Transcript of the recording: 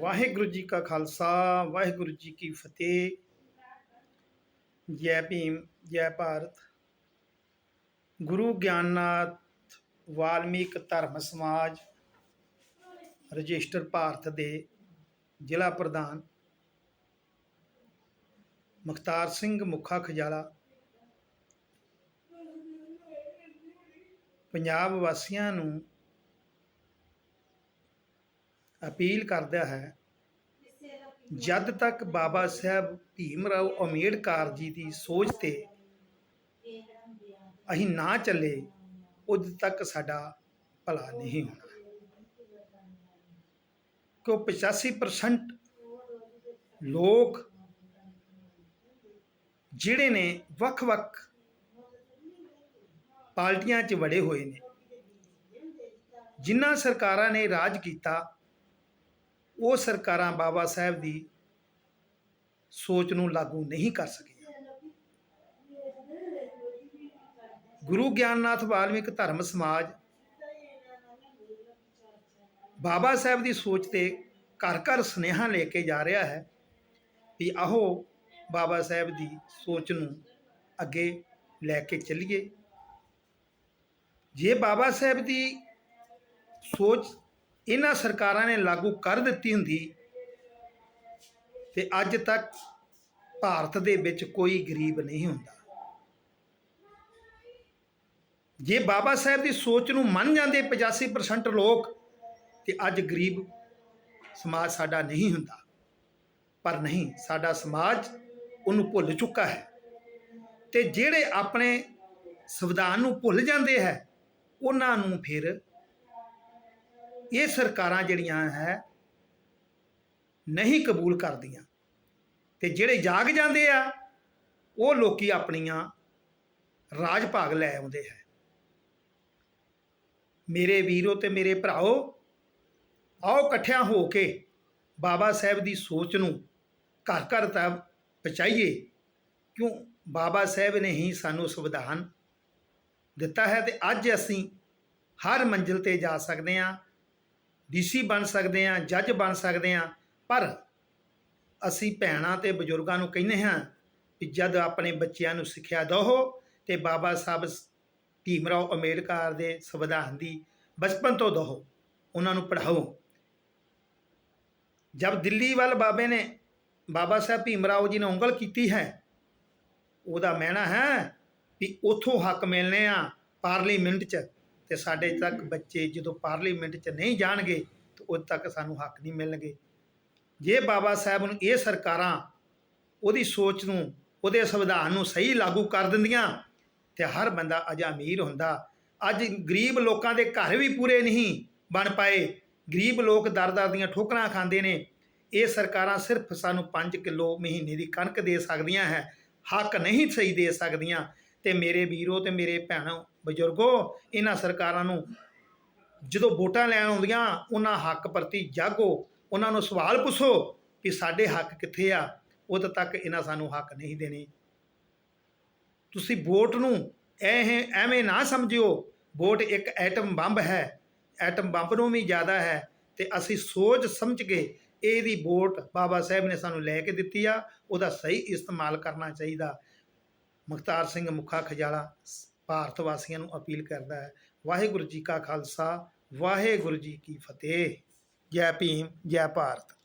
ਵਾਹਿਗੁਰੂ ਜੀ ਕਾ ਖਾਲਸਾ, ਵਾਹਿਗੁਰੂ ਜੀ ਕੀ ਫਤਿਹ। ਜੈ ਭੀਮ, ਜੈ ਭਾਰਤ। ਗੁਰੂ ਗਿਆਨਨਾਥ ਵਾਲਮੀਕ ਧਰਮ ਸਮਾਜ ਰਜਿਸਟਰ ਭਾਰਤ ਦੇ ਜ਼ਿਲ੍ਹਾ ਪ੍ਰਧਾਨ ਮੁਖਤਾਰ ਸਿੰਘ ਮੁੱਖਾ ਖਜਾਲਾ। ਪੰਜਾਬ ਵਾਸੀਆਂ ਨੂੰ ਅਪੀਲ ਕਰਦਾ ਹੈ, ਜਦ ਤੱਕ ਬਾਬਾ ਸਾਹਿਬ ਭੀਮ ਰਾਓ ਅੰਬੇਡਕਰ ਜੀ ਦੀ ਸੋਚ ਤੇ ਅਸੀਂ ਨਾ ਚੱਲੇ, ਉਦ ਤੱਕ ਸਾਡਾ ਭਲਾ ਨਹੀਂ ਹੋਣਾ। ਕਿਉਂ 85% ਲੋਕ ਜਿਹੜੇ ਨੇ ਵੱਖ-ਵੱਖ ਪਾਰਟੀਆਂ 'ਚ ਵੜੇ ਹੋਏ ਨੇ, ਜਿਨ੍ਹਾਂ ਸਰਕਾਰਾਂ ਨੇ ਰਾਜ ਕੀਤਾ ਉਹ ਸਰਕਾਰਾਂ ਬਾਬਾ ਸਾਹਿਬ ਦੀ ਸੋਚ ਨੂੰ ਲਾਗੂ ਨਹੀਂ ਕਰ ਸਕੀਆਂ। ਗੁਰੂ ਗਿਆਨਨਾਥ ਵਾਲਮੀਕ ਧਰਮ ਸਮਾਜ ਬਾਬਾ ਸਾਹਿਬ ਦੀ ਸੋਚ ਤੇ ਘਰ ਘਰ ਸੁਨੇਹਾ ਲੈ ਕੇ ਜਾ ਰਿਹਾ ਹੈ ਵੀ ਆਹੋ ਬਾਬਾ ਸਾਹਿਬ ਦੀ ਸੋਚ ਨੂੰ ਅੱਗੇ ਲੈ ਕੇ ਚੱਲੀਏ। ਜੇ ਬਾਬਾ ਸਾਹਿਬ ਦੀ ਸੋਚ ਇਹਨਾਂ ਸਰਕਾਰਾਂ ਨੇ ਲਾਗੂ ਕਰ ਦਿੱਤੀ ਹੁੰਦੀ ਤੇ ਅੱਜ ਤੱਕ ਭਾਰਤ ਦੇ ਵਿੱਚ ਕੋਈ ਗਰੀਬ ਨਹੀਂ ਹੁੰਦਾ। ਜੇ ਬਾਬਾ ਸਾਹਿਬ ਦੀ ਸੋਚ ਨੂੰ ਮੰਨ ਜਾਂਦੇ 85% ਲੋਕ, ਤੇ ਅੱਜ ਗਰੀਬ ਸਮਾਜ ਸਾਡਾ ਨਹੀਂ ਹੁੰਦਾ। ਪਰ ਨਹੀਂ, ਸਾਡਾ ਸਮਾਜ ਉਹਨੂੰ ਭੁੱਲ ਚੁੱਕਾ ਹੈ। ਤੇ ਜਿਹੜੇ ਆਪਣੇ ਸੰਵਿਧਾਨ ਨੂੰ ਭੁੱਲ ਜਾਂਦੇ ਹੈ, ਉਹਨਾਂ ਨੂੰ ਫਿਰ ਇਹ ਸਰਕਾਰਾਂ ਜਿਹੜੀਆਂ ਹੈ, ਨਹੀਂ ਕਬੂਲ ਕਰਦੀਆਂ। ਤੇ ਜਿਹੜੇ ਜਾਗ ਜਾਂਦੇ ਆ, ਉਹ ਲੋਕੀ ਆਪਣੀਆਂ ਰਾਜ ਭਾਗ ਲੈ ਆਉਂਦੇ ਹੈ। ਮੇਰੇ ਵੀਰੋ ਤੇ ਮੇਰੇ ਭਰਾਓ, ਆਓ ਇਕੱਠਿਆਂ ਹੋ ਕੇ ਬਾਬਾ ਸਾਹਿਬ ਦੀ ਸੋਚ ਨੂੰ ਘਰ ਘਰ ਤੱਕ ਪਹੁੰਚਾਈਏ। ਕਿਉਂ? ਬਾਬਾ ਸਾਹਿਬ ਨੇ ਹੀ ਸਾਨੂੰ ਸੰਵਿਧਾਨ ਦਿੱਤਾ ਹੈ ਤੇ ਅੱਜ ਅਸੀਂ ਹਰ ਮੰਜ਼ਿਲ ਤੇ ਜਾ ਸਕਦੇ ਹਾਂ। ਡੀਸੀ ਬਣ ਸਕਦੇ ਹਾਂ, ਜੱਜ ਬਣ ਸਕਦੇ ਹਾਂ, ਪਰ ਅਸੀਂ ਭੈਣਾਂ ਤੇ ਬਜ਼ੁਰਗਾਂ ਨੂੰ ਕਹਿੰਦੇ ਹਾਂ ਕਿ ਜਦ ਆਪਣੇ ਬੱਚਿਆਂ ਨੂੰ ਸਿੱਖਿਆ ਦਿਓ ਤੇ ਬਾਬਾ ਸਾਹਿਬ ਭੀਮ ਰਾਓ ਅੰਬੇਡਕਰ ਦੇ ਸੰਵਿਧਾਨ ਦੀ ਬਚਪਨ ਤੋਂ ਦਿਓ, ਉਹਨਾਂ ਨੂੰ ਪੜ੍ਹਾਓ। ਜਦ ਦਿੱਲੀ ਵੱਲ ਬਾਬੇ ਨੇ, ਬਾਬਾ ਸਾਹਿਬ ਭੀਮ ਰਾਓ ਜੀ ਨੇ ਉਂਗਲ ਕੀਤੀ ਹੈ, ਉਹਦਾ ਮਹਿਣਾ ਹੈ ਵੀ ਉਥੋਂ ਹੱਕ ਮਿਲਨੇ ਆ, ਪਾਰਲੀਮੈਂਟ 'ਚ। ਤੇ ਸਾਡੇ ਤੱਕ ਬੱਚੇ ਜਦੋਂ ਪਾਰਲੀਮੈਂਟ 'ਚ ਨਹੀਂ ਜਾਣਗੇ, ਤਾਂ ਉਦ ਤੱਕ ਸਾਨੂੰ ਹੱਕ ਨਹੀਂ ਮਿਲਣਗੇ। ਜੇ ਬਾਬਾ ਸਾਹਿਬ ਨੂੰ ਇਹ ਸਰਕਾਰਾਂ ਉਹਦੀ ਸੋਚ ਨੂੰ, ਉਹਦੇ ਸੰਵਿਧਾਨ ਨੂੰ ਸਹੀ ਲਾਗੂ ਕਰ ਦਿੰਦੀਆਂ, ਤੇ ਹਰ ਬੰਦਾ ਅਜ ਅਮੀਰ ਹੁੰਦਾ। ਅੱਜ ਗਰੀਬ ਲੋਕਾਂ ਦੇ ਘਰ ਵੀ ਪੂਰੇ ਨਹੀਂ ਬਣ ਪਾਏ। ਗਰੀਬ ਲੋਕ ਦਰ-ਦਰ ਦੀਆਂ ਠੋਕਰਾਂ ਖਾਂਦੇ ਨੇ। ਇਹ ਸਰਕਾਰਾਂ ਸਿਰਫ ਸਾਨੂੰ 5 ਕਿਲੋ ਮਹੀਨੇ ਦੀ ਕਣਕ ਦੇ ਸਕਦੀਆਂ ਹੈ। ਹੱਕ ਨਹੀਂ ਸਹੀ ਦੇ ਸਕਦੀਆਂ। ਤੇ ਮੇਰੇ ਵੀਰੋ ਤੇ ਮੇਰੇ ਭੈਣੋ, ਬਜ਼ੁਰਗੋ, ਇਹਨਾਂ ਸਰਕਾਰਾਂ ਨੂੰ ਜਦੋਂ ਵੋਟਾਂ ਲੈਣ ਆਉਂਦੀਆਂ, ਉਹਨਾਂ ਹੱਕ ਪ੍ਰਤੀ ਜਾਗੋ, ਉਹਨਾਂ ਨੂੰ ਸਵਾਲ ਪੁੱਛੋ ਕਿ ਸਾਡੇ ਹੱਕ ਕਿੱਥੇ ਆ? ਉਦੋਂ ਤੱਕ ਇਹਨਾਂ ਸਾਨੂੰ ਹੱਕ ਨਹੀਂ ਦੇਣੇ। ਤੁਸੀਂ ਵੋਟ ਨੂੰ ਐਵੇਂ ਐਵੇਂ ਨਾ ਸਮਝਿਓ, ਵੋਟ ਇੱਕ ਐਟਮ ਬੰਬ ਹੈ, ਐਟਮ ਬੰਬ ਨੂੰ ਵੀ ਜ਼ਿਆਦਾ ਹੈ ਤੇ ਅਸੀਂ ਸੋਚ ਸਮਝ ਕੇ ਇਹਦੀ ਵੋਟ ਬਾਬਾ ਸਾਹਿਬ ਨੇ ਸਾਨੂੰ ਲੈ ਕੇ ਦਿੱਤੀ ਆ, ਉਹਦਾ ਸਹੀ ਇਸਤੇਮਾਲ ਕਰਨਾ ਚਾਹੀਦਾ। ਮੁਖਤਾਰ ਸਿੰਘ ਮੁੱਖਾ ਖਜਾਲਾ ਭਾਰਤ ਵਾਸੀਆਂ ਨੂੰ ਅਪੀਲ ਕਰਦਾ ਹੈ, ਵਾਹਿਗੁਰੂ ਜੀ ਕਾ ਖਾਲਸਾ, ਵਾਹਿਗੁਰੂ ਜੀ ਕੀ ਫਤਿਹ। ਜੈ ਭੀਮ, ਜੈ ਭਾਰਤ।